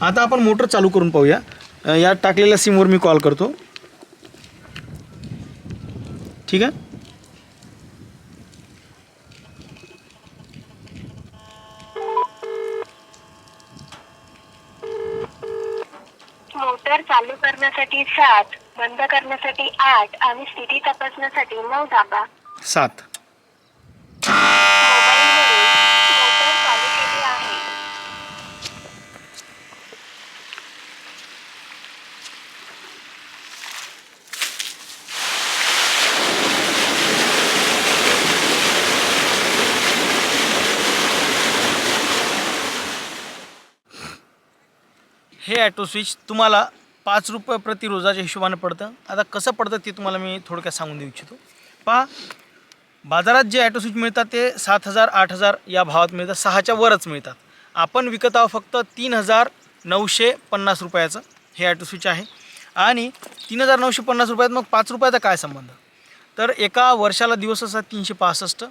आता आपण मोटर चालू करून पाहूया. या टाकलेल्या सिमवर मी कॉल करतो. ठीक आहे? मोटर चालू करण्यासाठी सात बंद करण्यासाठी आठ आणि स्थिती तपासण्यासाठी नऊ दाबा. सात मोबाईलवरून मोटर चालू केली आहे हे ॲटो स्विच तुम्हाला पाच रुपये प्रति रोजाच्या हिशोबानं पडतं. आता कसं पडतं ते तुम्हाला मी थोडक्यात सांगून देऊ इच्छितो. पहा बाजारात जे ॲटो स्विच मिळतात ते सात हजार आठ हजार या भावात मिळतात सहाच्या वरच मिळतात. आपण विकत आहोत फक्त तीन हजार नऊशे पन्नास रुपयाचं हे ॲटो स्विच आहे. आणि तीन हजार नऊशे पन्नास रुपयात मग पाच रुपयाचा काय संबंध? तर एका वर्षाला दिवस असतात तीनशे पासष्ट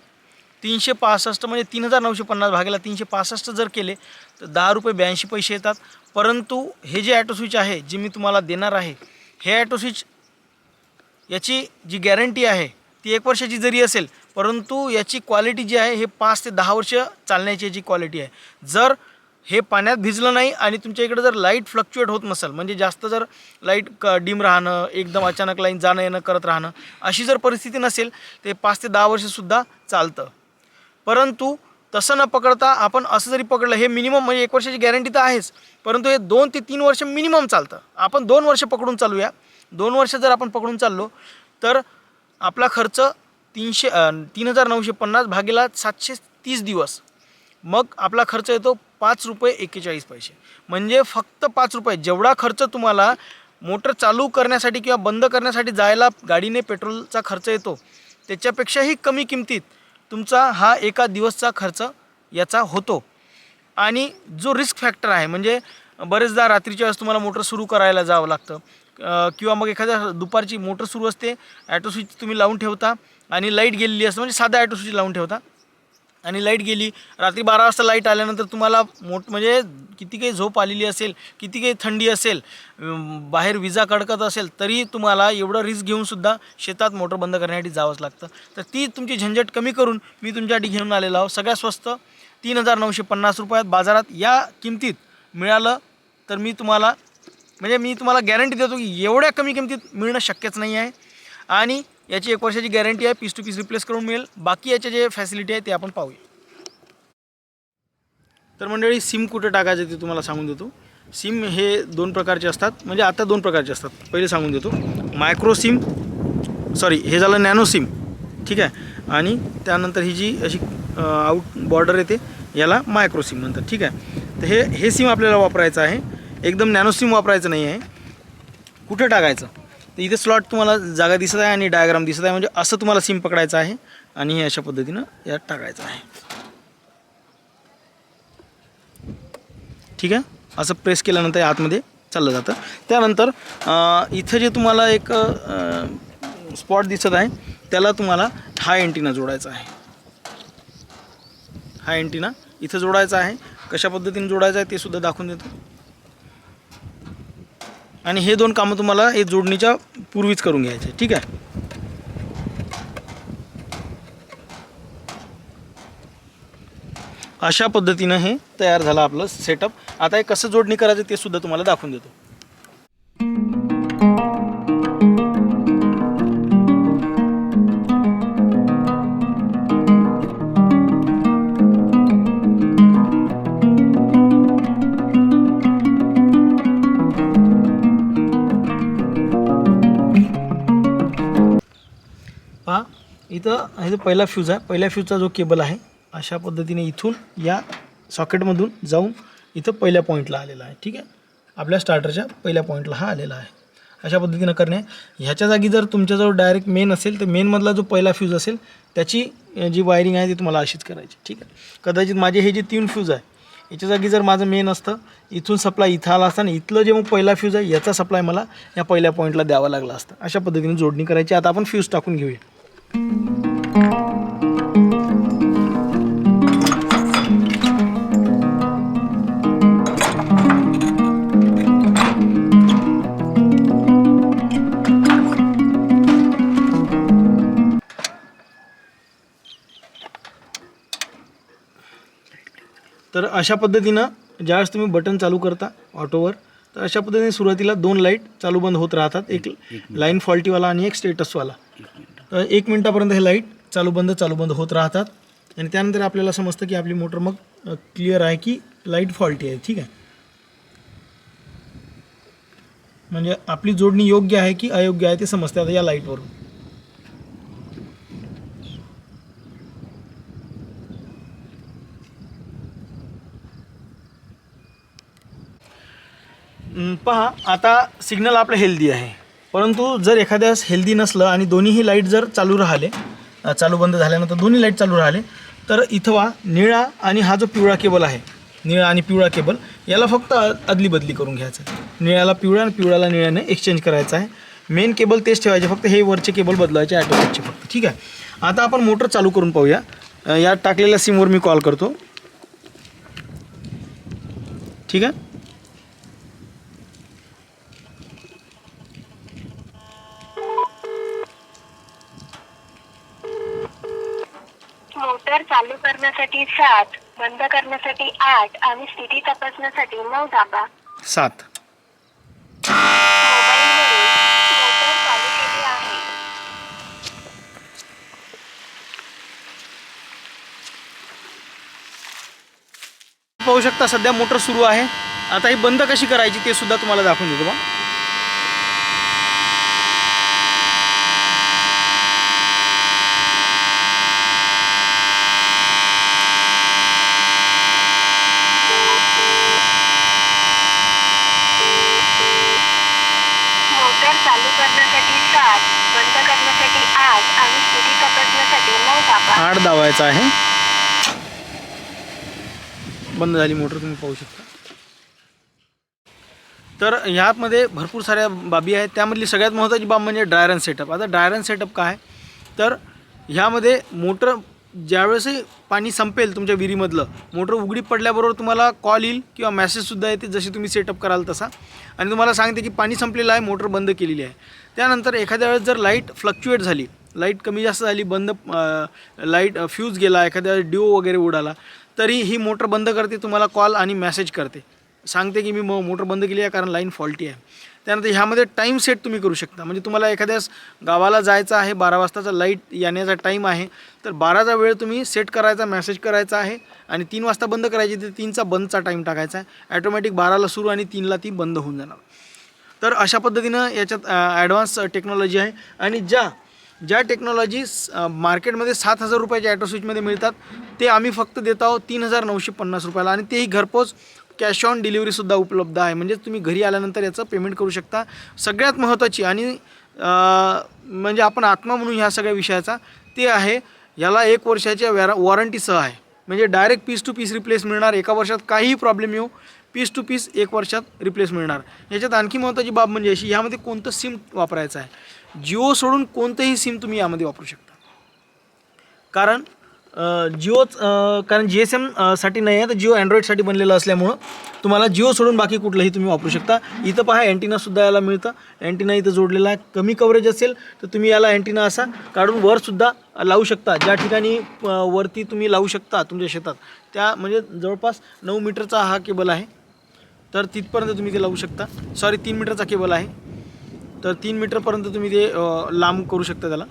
तीनशे पासष्ट म्हणजे तीन हजार नऊशे पन्नास भागेला तीनशे पासष्ट जर केले तर दहा रुपये ब्याऐंशी पैसे येतात. परंतु हे जे ॲटो स्विच आहे जे मी तुम्हाला देणार आहे हे ॲटो स्विच याची जी गॅरंटी आहे ती एक वर्षाची जरी असेल परंतु याची क्वालिटी जी आहे हे पाच ते दहा वर्ष चालण्याची याची क्वालिटी आहे. जर हे पाण्यात भिजलं नाही आणि तुमच्या इकडे जर लाइट फ्लक्च्युएट होत नसेल म्हणजे जास्त जर लाइट क डिम राहणं एकदम अचानक लाईन जाणं येणं करत राहणं अशी जर परिस्थिती नसेल ते पाच ते दहा वर्षसुद्धा चालतं. परंतु तसं न पकडता आपण असं जरी पकडलं हे मिनिमम म्हणजे एक वर्षाची गॅरंटी तर आहेच. परंतु हे दोन ते तीन वर्ष मिनिमम चालतं. आपण दोन वर्ष पकडून चालूया. दोन वर्ष जर आपण पकडून चाललो तर आपला खर्च तीनशे तीन हजार नऊशे पन्नास भागेला सातशे तीस दिवस. मग आपला खर्च येतो पाच रुपये एक्केचाळीस पैसे. म्हणजे फक्त पाच रुपये. जेवढा खर्च तुम्हाला मोटर चालू करण्यासाठी किंवा बंद करण्यासाठी जायला गाडीने पेट्रोलचा खर्च येतो त्याच्यापेक्षाही कमी किमतीत तुमचा हा एका दिवसचा खर्च याचा होतो. आणि जो रिस्क फॅक्टर आहे म्हणजे बरेचदा रात्रीच्या वेळेस तुम्हाला मोटर सुरू करायला जावं लागतं. किंवा मग एखाद्या दुपारची मोटर सुरू असते ॲटो स्विच तुम्ही लावून ठेवता आणि लाइट गेलेली असते म्हणजे साधा ॲटो स्विच लावून ठेवता. आणि लाइट गेली. रात्री बारा वाजता लाइट आल्यानंतर तुम्हाला मोठ म्हणजे किती काही झोप आलेली असेल किती काही थंडी असेल बाहेर विजा कडकत असेल तरी तुम्हाला एवढं रिस्क घेऊनसुद्धा शेतात मोटर बंद करण्यासाठी जावंच लागतं. तर ती तुमची झंझट कमी करून मी तुमच्यासाठी घेऊन आलेलो आहो सगळ्यात स्वस्त तीन हजार नऊशे पन्नास रुपयात बाजारात या किमतीत मिळालं तर मी तुम्हाला म्हणजे मी तुम्हाला गॅरंटी देतो की एवढ्या कमी किमतीत मिळणं शक्यच नाही आहे. आणि याची एक वर्षाची गॅरंटी आहे पीस टू पीस रिप्लेस करून मिळेल. बाकी याचे जे फॅसिलिटी आहे ते आपण पाहूया. तर मंडळी सिम कुठं टाकायचं ते तुम्हाला सांगून देतो. सिम हे दोन प्रकारचे असतात. म्हणजे आता दोन प्रकारचे असतात. पहिले सांगून देतो. मायक्रो सिम सॉरी हे झालं नॅनो सिम ठीक आहे? आणि त्यानंतर ही जी अशी आउट बॉर्डर येते याला मायक्रो सिम म्हणतात. ठीक आहे? तर हे हे सिम आपल्याला वापरायचं आहे. एकदम नॅनो सिम वापरायचं नाही आहे. कुठं टाकायचं? तर इथे स्लॉट तुम्हाला जागा दिसत आहे आणि डायग्राम दिसत आहे. म्हणजे असं तुम्हाला सिम पकडायचं आहे आणि हे अशा पद्धतीनं यात टाकायचं आहे. ठीक आहे? असं प्रेस केल्यानंतर आतमध्ये चाललं जातं. त्यानंतर इथं जे तुम्हाला एक स्पॉट दिसत आहे त्याला तुम्हाला हा एंटिना जोडायचा आहे. हा एंटिना इथं जोडायचा आहे. कशा पद्धतीने जोडायचा आहे ते सुद्धा दाखवून देतो. आणि हे दोन कामं तुम्हाला हे जोडणीच्या पूर्वीच करून घ्यायचे ठीक आहे? अशा पद्धतीनं हे तयार झालं आपलं सेटअप आता हे कसं जोडणी करायचं ते सुद्धा तुम्हाला दाखवून देतो. इथं हे जो पहिला फ्यूज आहे. पहिल्या फ्यूजचा जो केबल आहे अशा पद्धतीने इथून या सॉकेटमधून जाऊन इथं पहिल्या पॉईंटला आलेला आहे. ठीक आहे? आपल्या स्टार्टरच्या पहिल्या पॉईंटला हा आलेला आहे. अशा पद्धतीनं करणे. ह्याच्या जागी जर तुमच्याजवळ डायरेक्ट मेन असेल तर मेनमधला जो पहिला फ्यूज असेल त्याची जी वायरिंग आहे ती तुम्हाला अशीच करायची. ठीक आहे? कदाचित माझे हे जे तीन फ्यूज आहे याच्या जागी जर माझं मेन असतं इथून सप्लाय इथं आला असता आणि इथलं जे मग पहिला फ्यूज आहे याचा सप्लाय मला या पहिल्या पॉईंटला द्यावा लागला असता. अशा पद्धतीने जोडणी करायची. आता आपण फ्यूज टाकून घेऊया. अशा पद्धतीनं ज्यावेळेस तुम्ही बटन चालू करता ऑटोवर तर अशा पद्धतीने सुरुवातीला दोन लाइट चालू बंद होत राहतात. एक लाईन फॉल्टीवाला आणि एक स्टेटसवाला. तर एक मिनटापर्यंत हे लाइट चालू बंद चालू बंद होत राहतात. आणि त्यानंतर आपल्याला समजतं की आपली मोटर मग क्लिअर आहे की लाइट फॉल्टी आहे. ठीक आहे? म्हणजे आपली जोडणी योग्य आहे की अयोग्य आहे ते समजते आता या लाईटवरून. पहा आता सिग्नल आपलं हेल्दी आहे. परंतु जर एखाद्यास हेल्दी नसलं आणि दोन्हीही लाइट जर चालू राहिले चालू बंद झाल्यानंतर दोन्ही लाइट चालू राहिले तर इथवा निळा आणि हा जो पिवळा केबल आहे निळा आणि पिवळा केबल याला फक्त अ- अदली बदली करून घ्यायचं आहे. निळ्याला पिवळा आणि पिवळ्याला निळ्याने एक्सचेंज करायचं आहे. मेन केबल तेच ठेवायचे फक्त हे वरचे केबल बदलायचे ॲटोमॅटिकचे फक्त. ठीक आहे? आता आपण मोटर चालू करून पाहूया. अ, या टाकलेल्या सिमवर मी कॉल करतो. ठीक आहे? मोटर चालू करण्यासाठी सात बंद करण्यासाठी आठ आणि स्थिती तपासण्यासाठी नऊ दाबा सात. मोटर चालू केली आहे पाहू शकता सध्या मोटर सुरू आहे. आता ही बंद कशी करायची ते सुद्धा तुम्हाला दाखवून देतो बा मोटर चालू करण्यासाठी सात बंद करण्यासाठी आठ आणि स्थिती तपासण्यासाठी नऊ दाबा आठ दावायचा आहे. बंद झाली मोटर तुम्ही पाहू शकता. तर ह्यामध्ये भरपूर साऱ्या बाबी आहेत. त्यामधली सगळ्यात महत्त्वाची बाब म्हणजे ड्रायरन सेटअप आता ड्रायरन सेटअप काय? तर ह्यामध्ये मोटर ज्यावेळेसही पाणी संपेल तुमच्या विहिरीमधलं मोटर उघडी पडल्याबरोबर तुम्हाला कॉल येईल किंवा मॅसेजसुद्धा येते जशी तुम्ही सेटअप कराल तसा. आणि तुम्हाला सांगते की पाणी संपलेलं आहे मोटर बंद केलेली आहे. त्यानंतर एखाद्या वेळेस जर लाइट फ्लक्च्युएट झाली लाइट कमी जास्त झाली बंद लाइट फ्यूज गेला एखाद्या डिओ वगैरे उडाला तरी ही मोटर बंद करते तुम्हाला कॉल आणि मेसेज करते. सांगते की मी मो मोटर बंद केली आहे कारण लाईन फॉल्टी आहे. त्यानंतर ह्यामध्ये टाईम सेट तुम्ही करू शकता. म्हणजे तुम्हाला एखाद्यास गावाला जायचं आहे बारा वाजताचा लाइट येण्याचा टाईम आहे तर बाराचा वेळ तुम्ही सेट करायचा मेसेज करायचा आहे आणि तीन वाजता बंद करायची तर तीनचा बंदचा टाईम टाकायचा आहे. ॲटोमॅटिक बाराला सुरू आणि तीनला ती बंद होऊन जाणार. तर अशा पद्धतीनं याच्यात ॲडव्हान्स टेक्नॉलॉजी आहे. आणि ज्या ज्या टेक्नॉलॉजी मार्केटमध्ये सात हजार रुपयाच्या ॲटो स्विचमध्ये मिळतात ते आम्ही फक्त देत आहोत तीन हजार नऊशे पन्नास रुपयाला आणि तेही घरपोच कॅश ऑन डिलिव्हरीसुद्धा उपलब्ध आहे. म्हणजेच तुम्ही घरी आल्यानंतर याचं पेमेंट करू शकता. सगळ्यात महत्त्वाची आणि म्हणजे आपण आत्मा म्हणून ह्या सगळ्या विषयाचा ते आहे याला एक वर्षाच्या वॅरा वॉरंटीसह आहे. म्हणजे direct piece to piece replace मिळणार. एका वर्षात काहीही प्रॉब्लेम येऊ पीस टू पीस एक वर्षात रिप्लेस मिळणार. याच्यात आणखी महत्त्वाची बाब म्हणजे अशी ह्यामध्ये कोणतं सिम वापरायचं आहे? जिओ सोडून कोणतंही सिम तुम्ही यामध्ये वापरू शकता. कारण जिओच कारण जी एस एमसाठी नाही आहे तर जिओ अँड्रॉईडसाठी बनलेलं असल्यामुळं तुम्हाला जिओ सोडून बाकी कुठलंही तुम्ही वापरू शकता. इथं पहा अँटिनासुद्धा याला मिळतं. अँटिना इथं जोडलेला आहे. कमी कव्हरेज असेल तर तुम्ही याला अँटिना असा काढून वरसुद्धा लावू शकता. ज्या ठिकाणी वरती तुम्ही लावू शकता तुमच्या शेतात. त्या म्हणजे जवळपास नऊ मीटरचा हा केबल आहे. तर तिथपर्यंत तुम्ही ते लावू शकता. सॉरी तीन मीटरचा केबल आहे. तर तीन मीटरपर्यंत तुम्ही ते लांब करू शकता त्याला.